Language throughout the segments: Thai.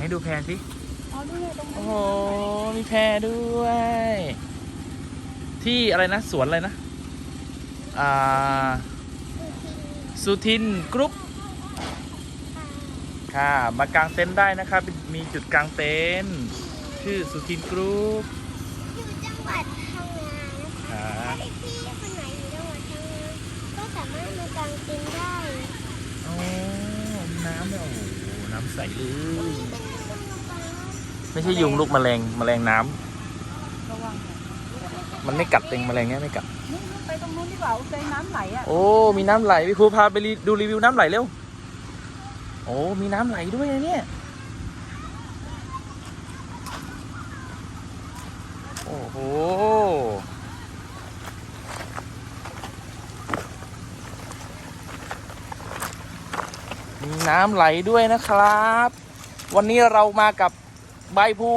ให้ดูแพรสิอ๋อดูเลยตรงโอ้นี้โห มีแพรด้วย ที่อะไรนะ สวนอะไรนะ อ่า สุทินกรุ๊ป ค่ะ มากางเต็นท์ได้นะครับ มีจุดกางเต็นท์ชื่อสุทินกรุ๊ปอยู่จังหวัดพังงานะคะครับถ้าพี่คนไหนอยู่จังหวัดพังงาก็สามารถมากางเต็นท์ได้โอ้น้ำเนี่ยโอ้โห น้ำใสเลยเป็นเรื่องปลาไม่ใช่ยุงลูกแมลงแมลงน้ำระวังมันไม่กัดเองแมลงเนี้ยไม่กัดนี่ไปตรงนู้นดีกว่าใจน้ำไหลอะ โอ้ มีน้ำไหลพี่ครูพาไปรีดูรีวิวน้ำไหลเร็ว โอ้ มีน้ำไหลด้วยนะเนี่ย โอ้โห มีน้ำไหลด้วยนะครับ วันนี้เรามากับใบายภู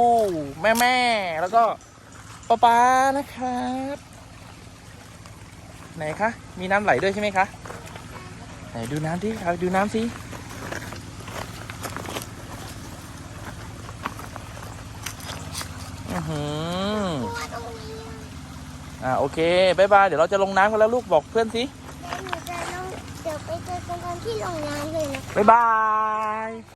แม่แม่แล้วก็ป๊าป๊านะครับ ไหนคะ มีน้ำไหลด้วยใช่ไหมคะ ไหนดูน้ำดิเอาดูน้ำสิอือหืออ่าโอเคบายบาย เดี๋ยวเราจะลงน้ำกันแล้วลูกบอกเพื่อนสิ ที่ลงงานเลยนะบายบาย